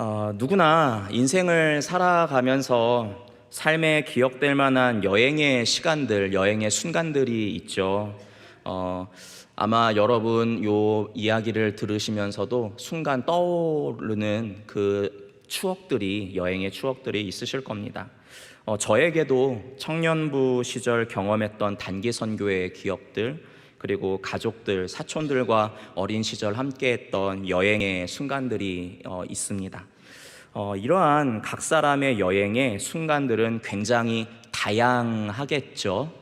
어, 누구나 인생을 살아가면서 삶에 기억될 만한 여행의 시간들, 여행의 순간들이 있죠. 어, 아마 여러분 요 이야기를 들으시면서도 순간 떠오르는 그 추억들이 여행의 추억들이 있으실 겁니다. 어, 저에게도 청년부 시절 경험했던 단기 선교의 기억들 그리고 가족들, 사촌들과 어린 시절 함께했던 여행의 순간들이 어, 있습니다. 어, 이러한 각 사람의 여행의 순간들은 굉장히 다양하겠죠.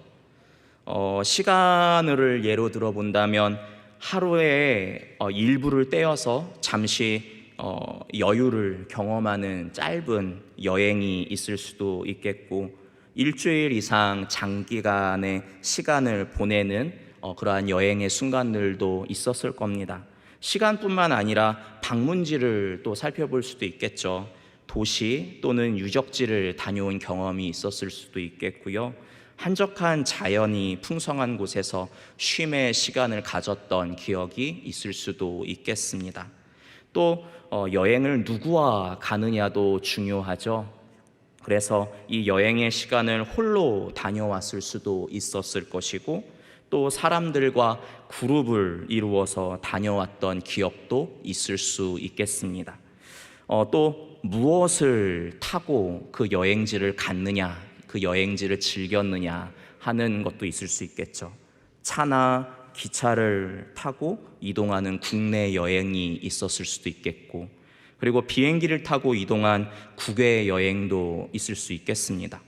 어, 시간을 예로 들어 본다면 하루에 어, 일부를 떼어서 잠시 어, 여유를 경험하는 짧은 여행이 있을 수도 있겠고 일주일 이상 장기간의 시간을 보내는 어, 그러한 여행의 순간들도 있었을 겁니다. 시간뿐만 아니라 방문지를 또 살펴볼 수도 있겠죠. 도시 또는 유적지를 다녀온 경험이 있었을 수도 있겠고요. 한적한 자연이 풍성한 곳에서 쉼의 시간을 가졌던 기억이 있을 수도 있겠습니다. 또 어, 여행을 누구와 가느냐도 중요하죠. 그래서 이 여행의 시간을 홀로 다녀왔을 수도 있었을 것이고 또 사람들과 그룹을 이루어서 다녀왔던 기억도 있을 수 있겠습니다. 어, 또 무엇을 타고 그 여행지를 갔느냐, 그 여행지를 즐겼느냐 하는 것도 있을 수 있겠죠. 차나 기차를 타고 이동하는 국내 여행이 있었을 수도 있겠고, 그리고 비행기를 타고 이동한 국외 여행도 있을 수 있겠습니다.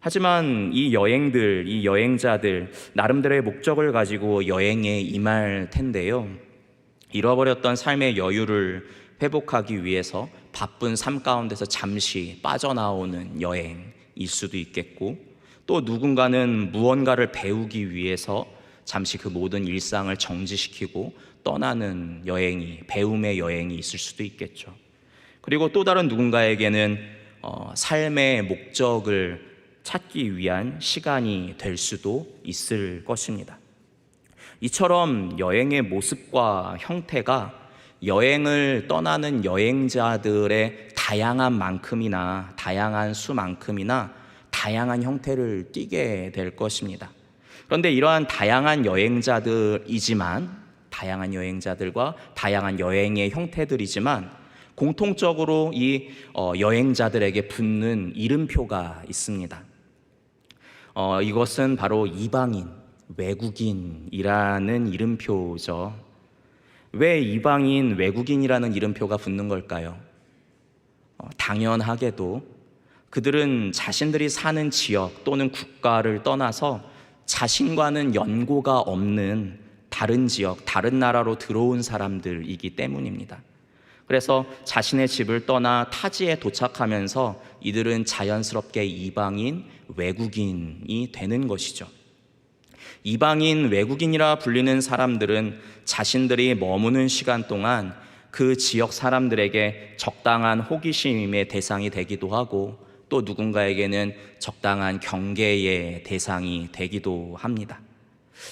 하지만 이 여행들, 이 여행자들, 나름대로의 목적을 가지고 여행에 임할 텐데요. 잃어버렸던 삶의 여유를 회복하기 위해서 바쁜 삶 가운데서 잠시 빠져나오는 여행일 수도 있겠고, 또 누군가는 무언가를 배우기 위해서 잠시 그 모든 일상을 정지시키고 떠나는 여행이, 배움의 여행이 있을 수도 있겠죠. 그리고 또 다른 누군가에게는 어, 삶의 목적을 찾기 위한 시간이 될 수도 있을 것입니다. 이처럼 여행의 모습과 형태가 여행을 떠나는 여행자들의 다양한 만큼이나 다양한 수만큼이나 다양한 형태를 띠게 될 것입니다. 그런데 이러한 다양한 여행자들이지만 다양한 여행자들과 다양한 여행의 형태들이지만 공통적으로 이 어, 여행자들에게 붙는 이름표가 있습니다. 어, 이것은 바로 이방인, 외국인이라는 이름표죠. 왜 이방인, 외국인이라는 이름표가 붙는 걸까요? 어, 당연하게도 그들은 자신들이 사는 지역 또는 국가를 떠나서 자신과는 연고가 없는 다른 지역, 다른 나라로 들어온 사람들이기 때문입니다. 그래서 자신의 집을 떠나 타지에 도착하면서 이들은 자연스럽게 이방인, 외국인이 되는 것이죠. 이방인, 외국인이라 불리는 사람들은 자신들이 머무는 시간 동안 그 지역 사람들에게 적당한 호기심의 대상이 되기도 하고 또 누군가에게는 적당한 경계의 대상이 되기도 합니다.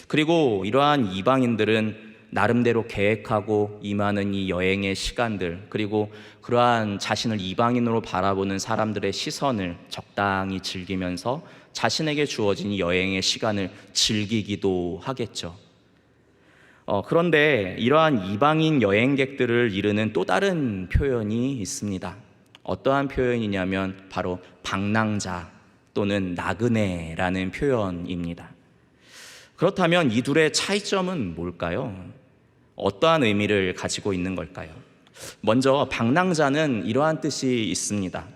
그리고 이러한 이방인들은 나름대로 계획하고 임하는 이 여행의 시간들, 그리고 그러한 자신을 이방인으로 바라보는 사람들의 시선을 적당히 즐기면서 자신에게 주어진 이 여행의 시간을 즐기기도 하겠죠. 어, 그런데 이러한 이방인 여행객들을 이르는 또 다른 표현이 있습니다. 어떠한 표현이냐면 바로 방랑자 또는 나그네라는 표현입니다. 그렇다면 이 둘의 차이점은 뭘까요? 어떠한 의미를 가지고 있는 걸까요? 먼저 방랑자는 이러한 뜻이 있습니다.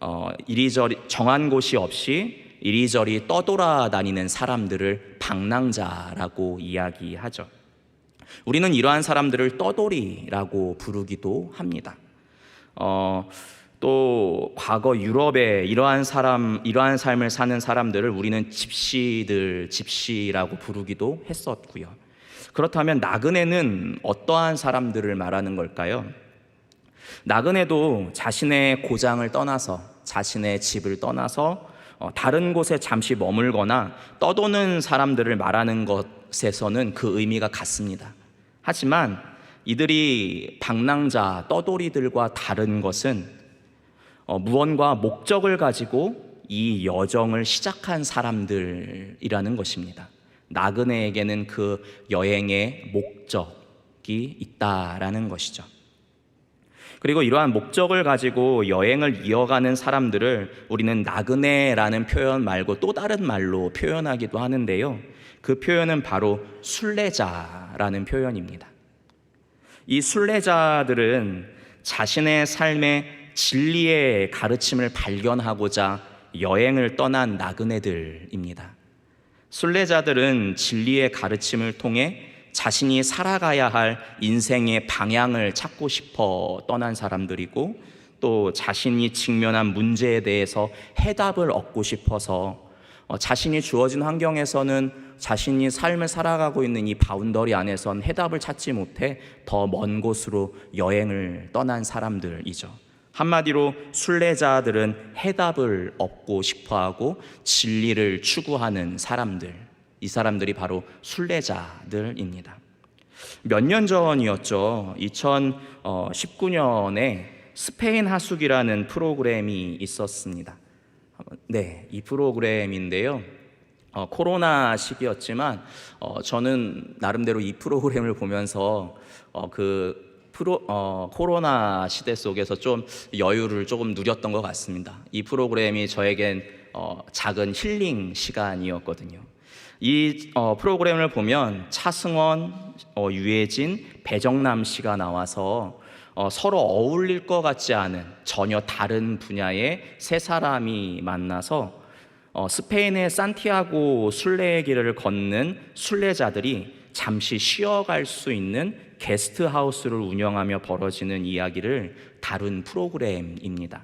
어, 이리저리 정한 곳이 없이 이리저리 떠돌아다니는 사람들을 방랑자라고 이야기하죠. 우리는 이러한 사람들을 떠돌이라고 부르기도 합니다. 어, 또 과거 유럽에 이러한 사람, 이러한 삶을 사는 사람들을 우리는 집시들, 집시라고 부르기도 했었고요. 그렇다면 나그네는 어떠한 사람들을 말하는 걸까요? 나그네도 자신의 고장을 떠나서 자신의 집을 떠나서 어, 다른 곳에 잠시 머물거나 떠도는 사람들을 말하는 것에서는 그 의미가 같습니다. 하지만 이들이 방랑자 떠돌이들과 다른 것은 어, 무언가 목적을 가지고 이 여정을 시작한 사람들이라는 것입니다. 나그네에게는 그 여행의 목적이 있다라는 것이죠. 그리고 이러한 목적을 가지고 여행을 이어가는 사람들을 우리는 나그네라는 표현 말고 또 다른 말로 표현하기도 하는데요. 그 표현은 바로 순례자라는 표현입니다. 이 순례자들은 자신의 삶의 진리의 가르침을 발견하고자 여행을 떠난 나그네들입니다. 순례자들은 진리의 가르침을 통해 자신이 살아가야 할 인생의 방향을 찾고 싶어 떠난 사람들이고 또 자신이 직면한 문제에 대해서 해답을 얻고 싶어서 어, 자신이 주어진 환경에서는 자신이 삶을 살아가고 있는 이 바운더리 안에선 해답을 찾지 못해 더 먼 곳으로 여행을 떠난 사람들이죠. 한마디로 순례자들은 해답을 얻고 싶어하고 진리를 추구하는 사람들. 이 사람들이 바로 순례자들입니다. 몇 년 전이었죠. 2019년에 스페인 하숙이라는 프로그램이 있었습니다. 네, 이 프로그램인데요. 어, 코로나 시기였지만 어, 저는 나름대로 이 프로그램을 보면서 어, 그 프로 어, 코로나 시대 속에서 좀 여유를 조금 누렸던 것 같습니다. 이 프로그램이 저에겐 어, 작은 힐링 시간이었거든요. 이 어, 프로그램을 보면 차승원, 어, 유해진, 배정남 씨가 나와서 어, 서로 어울릴 것 같지 않은 전혀 다른 분야의 세 사람이 만나서 어, 스페인의 산티아고 순례의 길을 걷는 순례자들이 잠시 쉬어갈 수 있는 게스트 하우스를 운영하며 벌어지는 이야기를 다룬 프로그램입니다.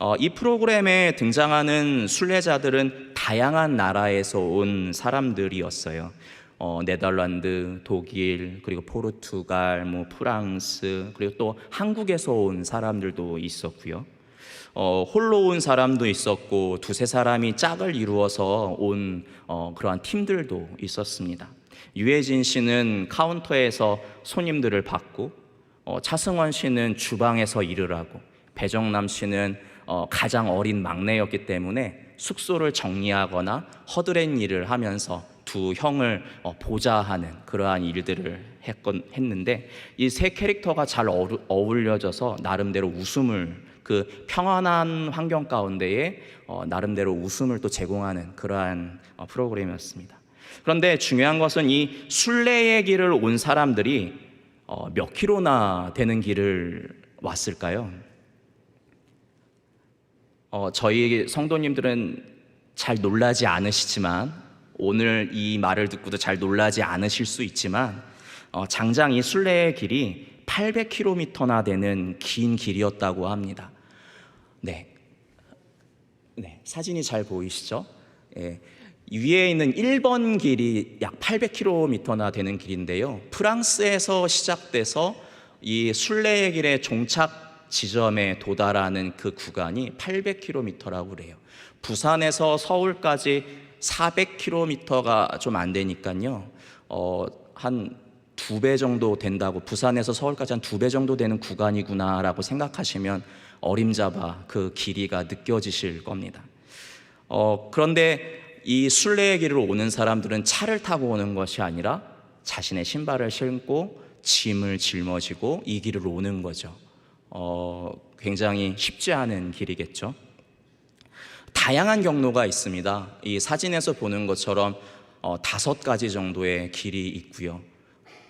어, 이 프로그램에 등장하는 순례자들은 다양한 나라에서 온 사람들이었어요. 어, 네덜란드, 독일, 그리고 포르투갈, 뭐 프랑스, 그리고 또 한국에서 온 사람들도 있었고요. 어, 홀로 온 사람도 있었고 두세 사람이 짝을 이루어서 온 어, 그러한 팀들도 있었습니다. 유해진 씨는 카운터에서 손님들을 받고 어, 차승원 씨는 주방에서 일을 하고 배정남 씨는 어, 가장 어린 막내였기 때문에 숙소를 정리하거나 허드렛 일을 하면서 두 형을 어, 보좌하는 그러한 일들을 했건, 했는데 이 세 캐릭터가 잘 어루, 어울려져서 나름대로 웃음을 그 평안한 환경 가운데에 어, 나름대로 웃음을 또 제공하는 그러한 어, 프로그램이었습니다. 그런데 중요한 것은 이 순례의 길을 온 사람들이 어, 몇 킬로나 되는 길을 왔을까요? 어, 저희 성도님들은 잘 놀라지 않으시지만 오늘 이 말을 듣고도 잘 놀라지 않으실 수 있지만 어, 장장 이 순례의 길이 800km나 되는 긴 길이었다고 합니다. 네, 네 사진이 잘 보이시죠? 예, 위에 있는 1번 길이 약 800km나 되는 길인데요. 프랑스에서 시작돼서 이 순례의 길의 종착 지점에 도달하는 그 구간이 800km라고 그래요. 부산에서 서울까지 400km가 좀 안 되니까요. 어, 한 두 배 정도 된다고 부산에서 서울까지 한 두 배 정도 되는 구간이구나라고 생각하시면 어림잡아 그 길이가 느껴지실 겁니다. 어, 그런데 이 순례의 길을 오는 사람들은 차를 타고 오는 것이 아니라 자신의 신발을 신고 짐을 짊어지고 이 길을 오는 거죠. 어, 굉장히 쉽지 않은 길이겠죠. 다양한 경로가 있습니다. 이 사진에서 보는 것처럼 어, 다섯 가지 정도의 길이 있고요.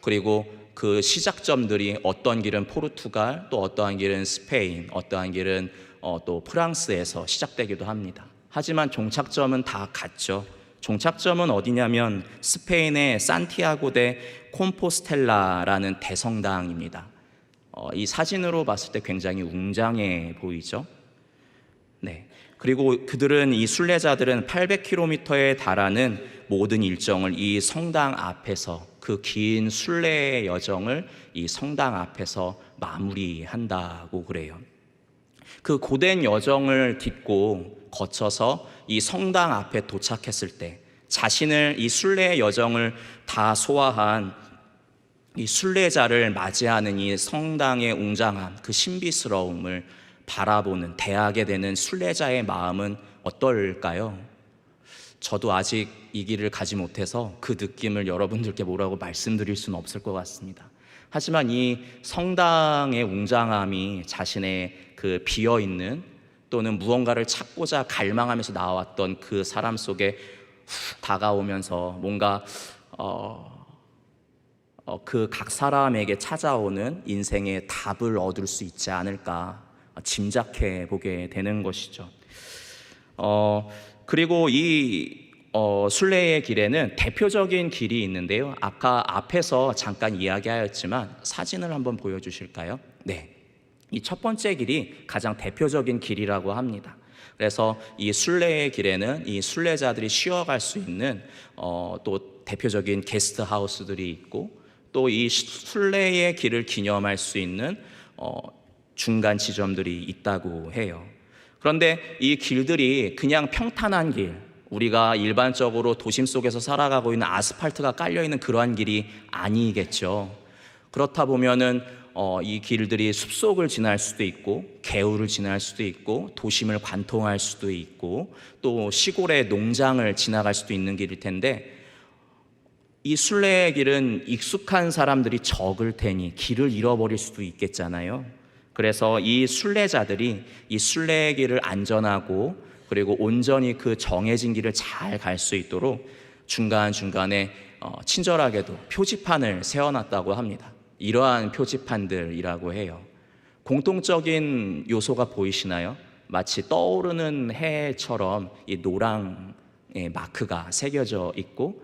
그리고 그 시작점들이 어떤 길은 포르투갈, 또 어떠한 길은 스페인, 어떠한 길은 어, 또 프랑스에서 시작되기도 합니다. 하지만 종착점은 다 같죠. 종착점은 어디냐면 스페인의 산티아고 데 콤포스텔라라는 대성당입니다. 어, 이 사진으로 봤을 때 굉장히 웅장해 보이죠. 네. 그리고 그들은 이 순례자들은 800km에 달하는 모든 일정을 이 성당 앞에서 그 긴 순례의 여정을 이 성당 앞에서 마무리한다고 그래요. 그 고된 여정을 딛고 거쳐서 이 성당 앞에 도착했을 때 자신을 이 순례의 여정을 다 소화한 이 순례자를 맞이하는 이 성당의 웅장함, 그 신비스러움을 바라보는 대하게 되는 순례자의 마음은 어떨까요? 저도 아직 이 길을 가지 못해서 그 느낌을 여러분들께 뭐라고 말씀드릴 수는 없을 것 같습니다. 하지만 이 성당의 웅장함이 자신의 그 비어 있는 또는 무언가를 찾고자 갈망하면서 나왔던 그 사람 속에 훅 다가오면서 뭔가 어, 어, 그 각 사람에게 찾아오는 인생의 답을 얻을 수 있지 않을까 짐작해 보게 되는 것이죠. 어, 그리고 이 어, 순례의 길에는 대표적인 길이 있는데요. 아까 앞에서 잠깐 이야기하였지만 사진을 한번 보여주실까요? 네. 이 첫 번째 길이 가장 대표적인 길이라고 합니다. 그래서 이 순례의 길에는 이 순례자들이 쉬어갈 수 있는 어, 또 대표적인 게스트 하우스들이 있고 또 이 순례의 길을 기념할 수 있는 어, 중간 지점들이 있다고 해요. 그런데 이 길들이 그냥 평탄한 길, 우리가 일반적으로 도심 속에서 살아가고 있는 아스팔트가 깔려 있는 그러한 길이 아니겠죠. 그렇다 보면은 어, 이 길들이 숲속을 지날 수도 있고 개울을 지날 수도 있고 도심을 관통할 수도 있고 또 시골의 농장을 지나갈 수도 있는 길일 텐데 이 순례의 길은 익숙한 사람들이 적을 테니 길을 잃어버릴 수도 있겠잖아요. 그래서 이 순례자들이 이 순례의 길을 안전하고 그리고 온전히 그 정해진 길을 잘 갈 수 있도록 중간 중간에 어, 친절하게도 표지판을 세워놨다고 합니다. 이러한 표지판들이라고 해요. 공통적인 요소가 보이시나요? 마치 떠오르는 해처럼 이 노랑의 마크가 새겨져 있고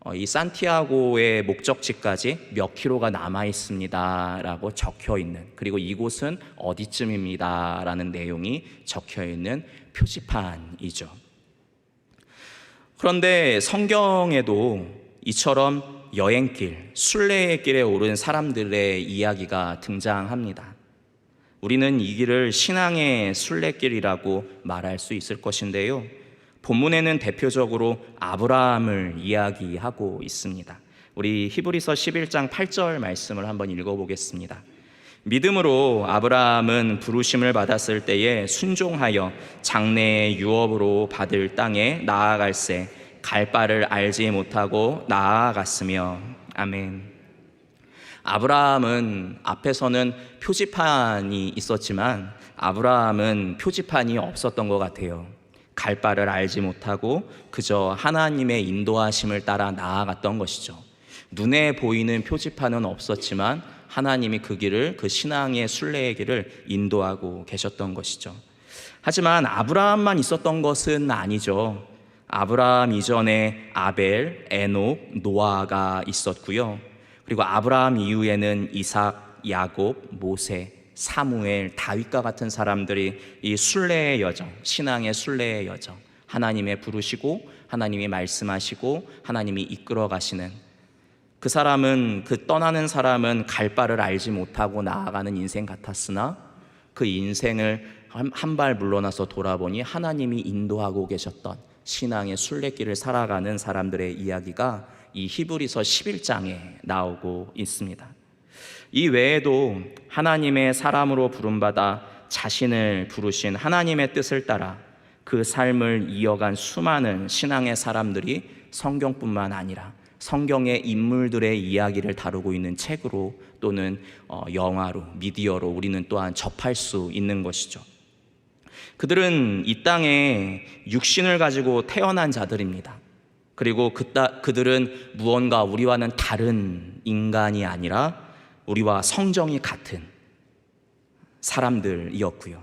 어, 이 산티아고의 목적지까지 몇 킬로가 남아 있습니다라고 적혀 있는 그리고 이곳은 어디쯤입니다라는 내용이 적혀 있는 표지판이죠. 그런데 성경에도 이처럼 여행길, 순례의 길에 오른 사람들의 이야기가 등장합니다. 우리는 이 길을 신앙의 순례길이라고 말할 수 있을 것인데요. 본문에는 대표적으로 아브라함을 이야기하고 있습니다. 우리 히브리서 11장 8절 말씀을 한번 읽어보겠습니다. 믿음으로 아브라함은 부르심을 받았을 때에 순종하여 장래의 유업으로 받을 땅에 나아갈새 갈 바를 알지 못하고 나아갔으며 아멘. 아브라함은 앞에서는 표지판이 있었지만 아브라함은 표지판이 없었던 것 같아요. 갈 바를 알지 못하고 그저 하나님의 인도하심을 따라 나아갔던 것이죠. 눈에 보이는 표지판은 없었지만 하나님이 그 길을 그 신앙의 순례의 길을 인도하고 계셨던 것이죠. 하지만 아브라함만 있었던 것은 아니죠. 아브라함 이전에 아벨, 에녹, 노아가 있었고요. 그리고 아브라함 이후에는 이삭, 야곱, 모세, 사무엘, 다윗과 같은 사람들이 이 순례의 여정, 신앙의 순례의 여정, 하나님의 부르시고 하나님이 말씀하시고 하나님이 이끌어 가시는 그 사람은 그 떠나는 사람은 갈 바를 알지 못하고 나아가는 인생 같았으나 그 인생을 한 발 물러나서 돌아보니 하나님이 인도하고 계셨던 신앙의 순례길을 살아가는 사람들의 이야기가 이 히브리서 11장에 나오고 있습니다. 이 외에도 하나님의 사람으로 부름받아 자신을 부르신 하나님의 뜻을 따라 그 삶을 이어간 수많은 신앙의 사람들이 성경뿐만 아니라 성경의 인물들의 이야기를 다루고 있는 책으로 또는 어, 영화로 미디어로 우리는 또한 접할 수 있는 것이죠. 그들은 이 땅에 육신을 가지고 태어난 자들입니다. 그리고 그따, 그들은 무언가 우리와는 다른 인간이 아니라 우리와 성정이 같은 사람들이었고요.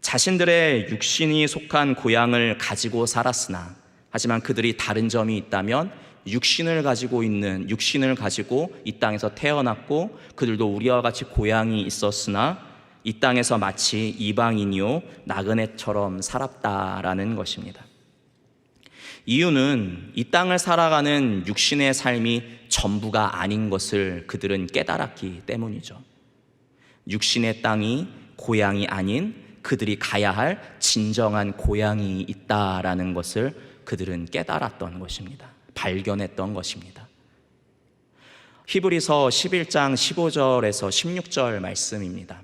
자신들의 육신이 속한 고향을 가지고 살았으나 하지만 그들이 다른 점이 있다면 육신을 가지고 있는 육신을 가지고 이 땅에서 태어났고 그들도 우리와 같이 고향이 있었으나 이 땅에서 마치 이방인이요 나그네처럼 살았다라는 것입니다. 이유는 이 땅을 살아가는 육신의 삶이 전부가 아닌 것을 그들은 깨달았기 때문이죠. 육신의 땅이 고향이 아닌 그들이 가야 할 진정한 고향이 있다라는 것을 그들은 깨달았던 것입니다. 발견했던 것입니다. 히브리서 11장 15절에서 16절 말씀입니다.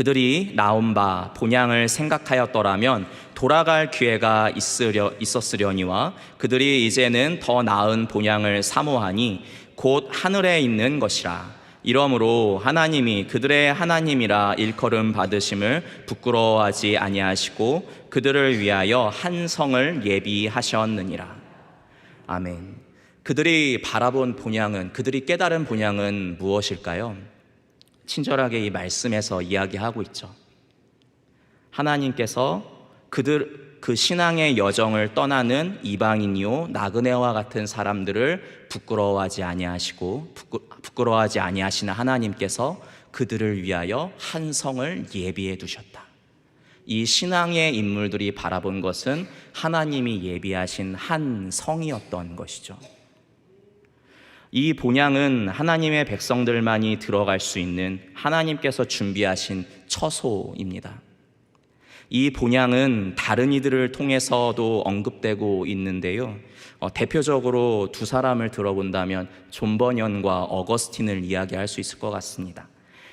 그들이 나온 바 본향을 생각하였더라면 돌아갈 기회가 있으려, 있었으려니와 그들이 이제는 더 나은 본향을 사모하니 곧 하늘에 있는 것이라. 이러므로 하나님이 그들의 하나님이라 일컬음 받으심을 부끄러워하지 아니하시고 그들을 위하여 한 성을 예비하셨느니라. 아멘. 그들이 바라본 본향은 그들이 깨달은 본향은 무엇일까요? 친절하게 이 말씀에서 이야기하고 있죠. 하나님께서 그들 그 신앙의 여정을 떠나는 이방인이요 나그네와 같은 사람들을 부끄러워하지 아니하시고 부끄, 부끄러워하지 아니하시는 하나님께서 그들을 위하여 한 성을 예비해 두셨다. 이 신앙의 인물들이 바라본 것은 하나님이 예비하신 한 성이었던 것이죠. 이 본향은 하나님의 백성들만이 들어갈 수 있는 하나님께서 준비하신 처소입니다. 이 본향은 다른 이들을 통해서도 언급되고 있는데요. 어, 대표적으로 두 사람을 들어본다면 존 버년과 어거스틴을 이야기할 수 있을 것 같습니다.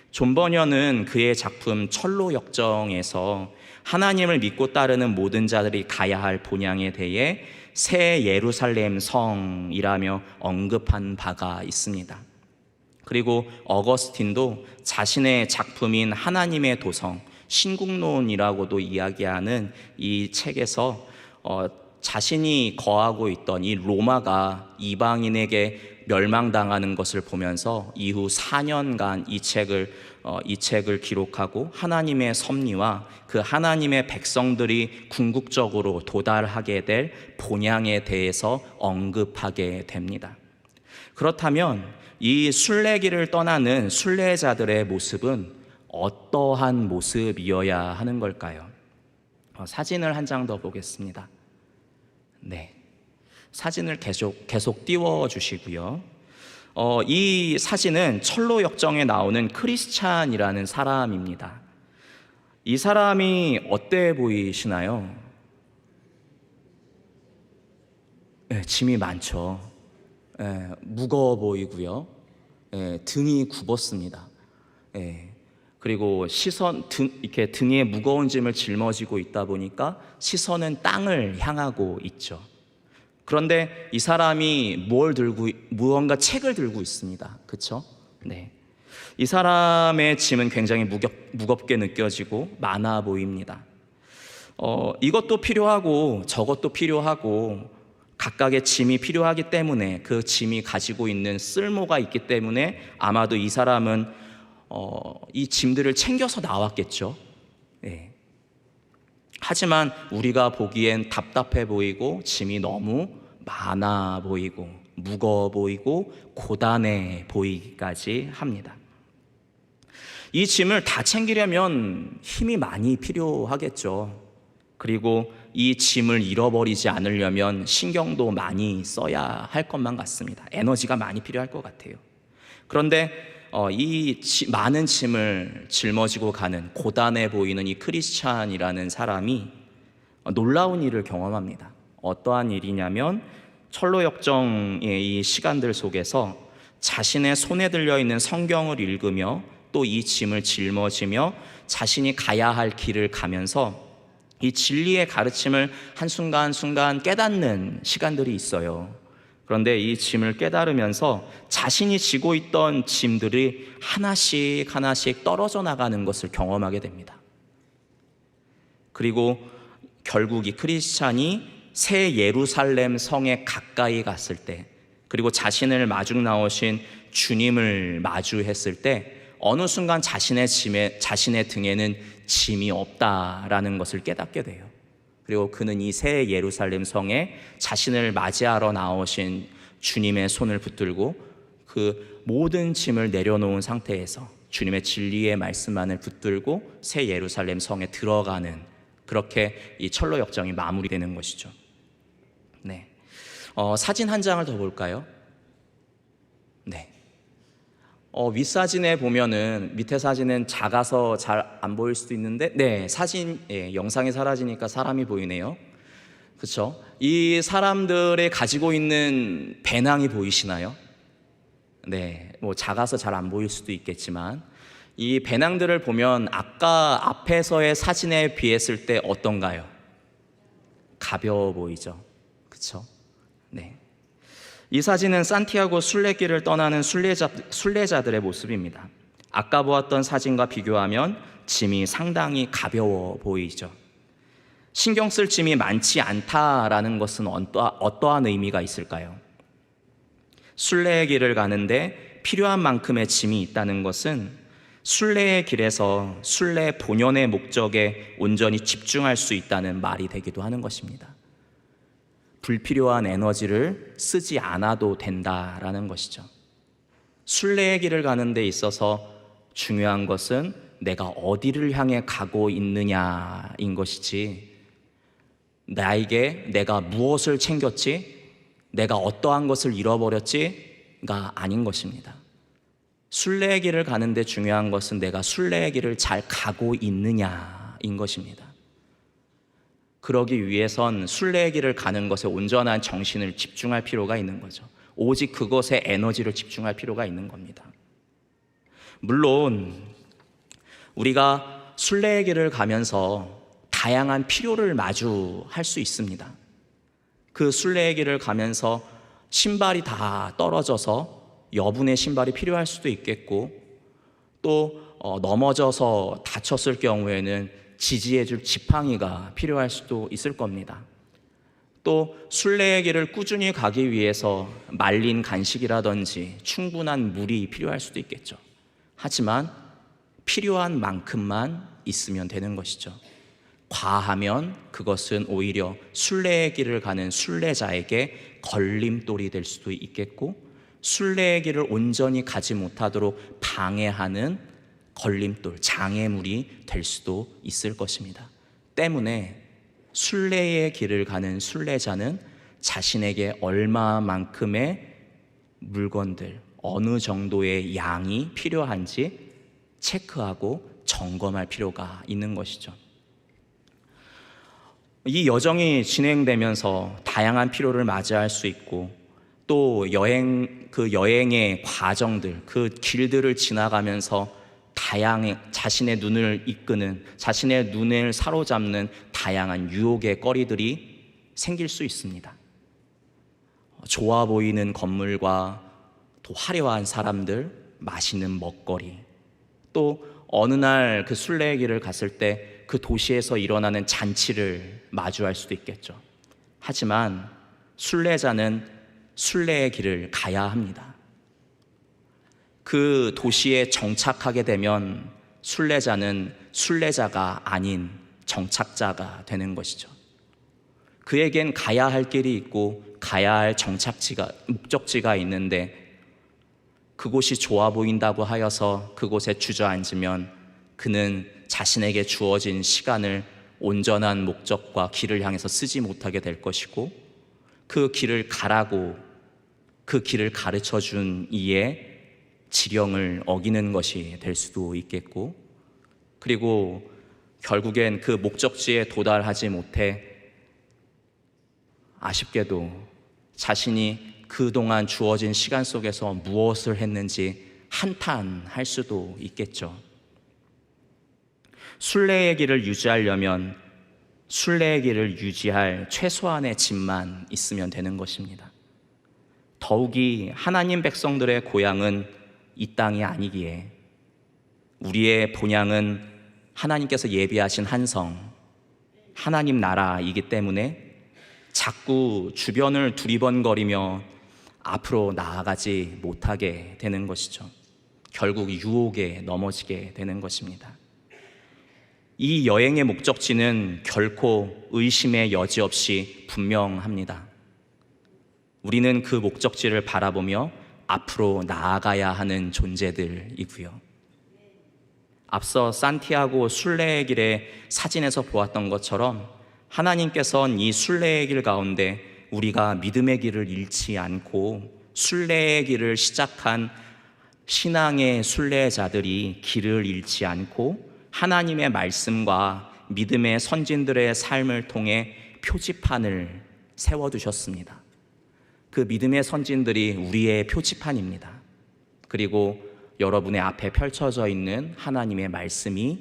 존 버년은 그의 작품 철로 역정에서 하나님을 믿고 따르는 모든 자들이 가야 할 본향에 대해 새 예루살렘 성이라며 언급한 바가 있습니다. 그리고 어거스틴도 자신의 작품인 하나님의 도성 신국론이라고도 이야기하는 이 책에서 어, 자신이 거하고 있던 이 로마가 이방인에게 멸망당하는 것을 보면서 이후 4년간 이 책을 어, 이 책을 기록하고 하나님의 섭리와 그 하나님의 백성들이 궁극적으로 도달하게 될 본향에 대해서 언급하게 됩니다. 그렇다면 이 순례길을 떠나는 순례자들의 모습은 어떠한 모습이어야 하는 걸까요? 어, 사진을 한 장 더 보겠습니다. 네. 사진을 계속, 계속 띄워 주시고요. 어, 이 사진은 철로 역정에 나오는 크리스찬이라는 사람입니다. 이 사람이 어때 보이시나요? 네, 짐이 많죠. 네, 무거워 보이고요. 네, 등이 굽었습니다. 네, 그리고 시선 등 이렇게 등에 무거운 짐을 짊어지고 있다 보니까 시선은 땅을 향하고 있죠. 그런데 이 사람이 뭘 들고 무언가 책을 들고 있습니다. 그렇죠? 네. 이 사람의 짐은 굉장히 무겁, 무겁게 느껴지고 많아 보입니다. 어, 이것도 필요하고 저것도 필요하고 각각의 짐이 필요하기 때문에 그 짐이 가지고 있는 쓸모가 있기 때문에 아마도 이 사람은 어, 이 짐들을 챙겨서 나왔겠죠. 네. 하지만 우리가 보기엔 답답해 보이고 짐이 너무 많아 보이고 무거워 보이고 고단해 보이기까지 합니다. 이 짐을 다 챙기려면 힘이 많이 필요하겠죠. 그리고 이 짐을 잃어버리지 않으려면 신경도 많이 써야 할 것만 같습니다. 에너지가 많이 필요할 것 같아요. 그런데 어, 이 지, 많은 짐을 짊어지고 가는 고단해 보이는 이 크리스찬이라는 사람이 어, 놀라운 일을 경험합니다. 어떠한 일이냐면 철로 역정의 이 시간들 속에서 자신의 손에 들려 있는 성경을 읽으며 또 이 짐을 짊어지며 자신이 가야 할 길을 가면서 이 진리의 가르침을 한순간 순간 깨닫는 시간들이 있어요. 그런데 이 짐을 깨달으면서 자신이 지고 있던 짐들이 하나씩 하나씩 떨어져 나가는 것을 경험하게 됩니다. 그리고 결국 이 크리스찬이 새 예루살렘 성에 가까이 갔을 때, 그리고 자신을 마중 나오신 주님을 마주했을 때, 어느 순간 자신의 짐에, 자신의 등에는 짐이 없다라는 것을 깨닫게 돼요. 그리고 그는 이 새 예루살렘 성에 자신을 맞이하러 나오신 주님의 손을 붙들고 그 모든 짐을 내려놓은 상태에서 주님의 진리의 말씀만을 붙들고 새 예루살렘 성에 들어가는 그렇게 이 철로 역정이 마무리되는 것이죠. 네. 어, 사진 한 장을 더 볼까요? 네. 어, 윗사진에 보면은 밑에 사진은 작아서 잘 안 보일 수도 있는데 네 사진 예, 영상이 사라지니까 사람이 보이네요 그렇죠 이 사람들의 가지고 있는 배낭이 보이시나요 네, 뭐 작아서 잘 안 보일 수도 있겠지만 이 배낭들을 보면 아까 앞에서의 사진에 비했을 때 어떤가요? 가벼워 보이죠. 네. 이 사진은 산티아고 순례길을 떠나는 순례자, 순례자들의 모습입니다. 아까 보았던 사진과 비교하면 짐이 상당히 가벼워 보이죠. 신경 쓸 짐이 많지 않다라는 것은 어떠, 어떠한 의미가 있을까요? 순례의 길을 가는데 필요한 만큼의 짐이 있다는 것은 순례의 길에서 순례 본연의 목적에 온전히 집중할 수 있다는 말이 되기도 하는 것입니다. 불필요한 에너지를 쓰지 않아도 된다라는 것이죠. 순례의 길을 가는 데 있어서 중요한 것은 내가 어디를 향해 가고 있느냐인 것이지 나에게 내가 무엇을 챙겼지 내가 어떠한 것을 잃어버렸지가 아닌 것입니다. 순례의 길을 가는데 중요한 것은 내가 순례의 길을 잘 가고 있느냐인 것입니다. 그러기 위해선 순례의 길을 가는 것에 온전한 정신을 집중할 필요가 있는 거죠. 오직 그것에 에너지를 집중할 필요가 있는 겁니다. 물론 우리가 순례의 길을 가면서 다양한 필요를 마주할 수 있습니다. 그 순례의 길을 가면서 신발이 다 떨어져서 여분의 신발이 필요할 수도 있겠고 또 어, 넘어져서 다쳤을 경우에는 지지해줄 지팡이가 필요할 수도 있을 겁니다. 또 순례의 길을 꾸준히 가기 위해서 말린 간식이라든지 충분한 물이 필요할 수도 있겠죠. 하지만 필요한 만큼만 있으면 되는 것이죠. 과하면 그것은 오히려 순례의 길을 가는 순례자에게 걸림돌이 될 수도 있겠고 순례의 길을 온전히 가지 못하도록 방해하는 걸림돌, 장애물이 될 수도 있을 것입니다. 때문에 순례의 길을 가는 순례자는 자신에게 얼마만큼의 물건들, 어느 정도의 양이 필요한지 체크하고 점검할 필요가 있는 것이죠. 이 여정이 진행되면서 다양한 필요를 맞이할 수 있고 또 여행 그 여행의 과정들 그 길들을 지나가면서 다양한 자신의 눈을 이끄는 자신의 눈을 사로잡는 다양한 유혹의 거리들이 생길 수 있습니다. 좋아 보이는 건물과 또 화려한 사람들, 맛있는 먹거리, 또 어느 날 그 순례의 길을 갔을 때 그 도시에서 일어나는 잔치를 마주할 수도 있겠죠. 하지만 순례자는 순례의 길을 가야 합니다. 그 도시에 정착하게 되면 순례자는 순례자가 아닌 정착자가 되는 것이죠. 그에겐 가야 할 길이 있고 가야 할 정착지가 목적지가 있는데 그곳이 좋아 보인다고 하여서 그곳에 주저앉으면 그는 자신에게 주어진 시간을 온전한 목적과 길을 향해서 쓰지 못하게 될 것이고 그 길을 가라고 그 길을 가르쳐 준 이에 지령을 어기는 것이 될 수도 있겠고 그리고 결국엔 그 목적지에 도달하지 못해 아쉽게도 자신이 그동안 주어진 시간 속에서 무엇을 했는지 한탄할 수도 있겠죠. 순례의 길을 유지하려면 순례의 길을 유지할 최소한의 짐만 있으면 되는 것입니다. 더욱이 하나님 백성들의 고향은 이 땅이 아니기에 우리의 본향은 하나님께서 예비하신 한성, 하나님 나라이기 때문에 자꾸 주변을 두리번거리며 앞으로 나아가지 못하게 되는 것이죠. 결국 유혹에 넘어지게 되는 것입니다. 이 여행의 목적지는 결코 의심의 여지 없이 분명합니다. 우리는 그 목적지를 바라보며 앞으로 나아가야 하는 존재들이고요. 앞서 산티아고 순례의 길의 사진에서 보았던 것처럼 하나님께서는 이 순례의 길 가운데 우리가 믿음의 길을 잃지 않고 순례의 길을 시작한 신앙의 순례자들이 길을 잃지 않고 하나님의 말씀과 믿음의 선진들의 삶을 통해 표지판을 세워두셨습니다. 그 믿음의 선진들이 우리의 표지판입니다. 그리고 여러분의 앞에 펼쳐져 있는 하나님의 말씀이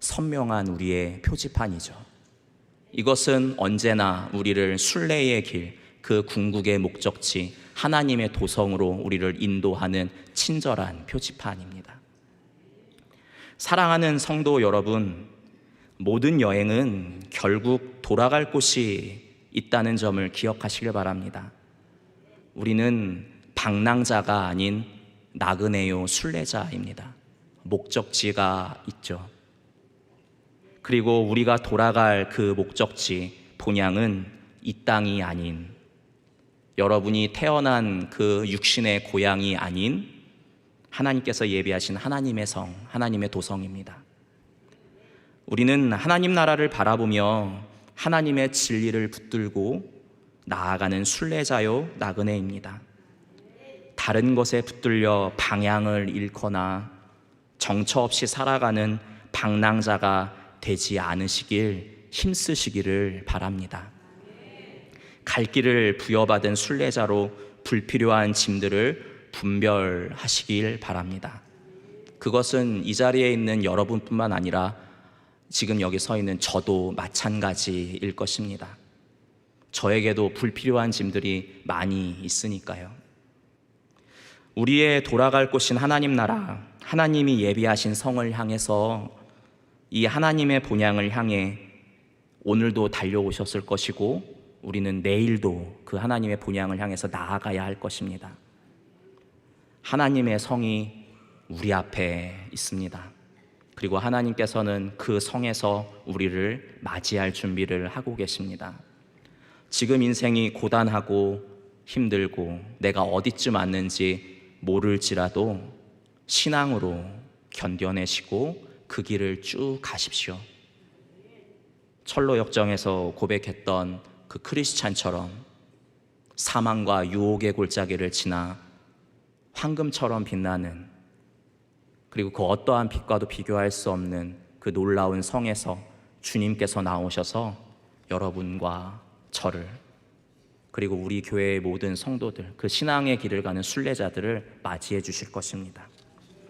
선명한 우리의 표지판이죠. 이것은 언제나 우리를 순례의 길, 그 궁극의 목적지, 하나님의 도성으로 우리를 인도하는 친절한 표지판입니다. 사랑하는 성도 여러분, 모든 여행은 결국 돌아갈 곳이 있다는 점을 기억하시길 바랍니다. 우리는 방랑자가 아닌 나그네요 순례자입니다. 목적지가 있죠. 그리고 우리가 돌아갈 그 목적지 본향은 이 땅이 아닌 여러분이 태어난 그 육신의 고향이 아닌 하나님께서 예비하신 하나님의 성, 하나님의 도성입니다. 우리는 하나님 나라를 바라보며 하나님의 진리를 붙들고 나아가는 순례자요 나그네입니다. 다른 것에 붙들려 방향을 잃거나 정처 없이 살아가는 방랑자가 되지 않으시길 힘쓰시기를 바랍니다. 갈 길을 부여받은 순례자로 불필요한 짐들을 분별하시길 바랍니다. 그것은 이 자리에 있는 여러분뿐만 아니라 지금 여기 서 있는 저도 마찬가지일 것입니다. 저에게도 불필요한 짐들이 많이 있으니까요. 우리의 돌아갈 곳인 하나님 나라, 하나님이 예비하신 성을 향해서 이 하나님의 본향을 향해 오늘도 달려오셨을 것이고 우리는 내일도 그 하나님의 본향을 향해서 나아가야 할 것입니다. 하나님의 성이 우리 앞에 있습니다. 그리고 하나님께서는 그 성에서 우리를 맞이할 준비를 하고 계십니다. 지금 인생이 고단하고 힘들고 내가 어디쯤 왔는지 모를지라도 신앙으로 견뎌내시고 그 길을 쭉 가십시오. 철로 역정에서 고백했던 그 크리스찬처럼 사망과 유혹의 골짜기를 지나 황금처럼 빛나는 그리고 그 어떠한 빛과도 비교할 수 없는 그 놀라운 성에서 주님께서 나오셔서 여러분과 저를 그리고 우리 교회의 모든 성도들 그 신앙의 길을 가는 순례자들을 맞이해 주실 것입니다.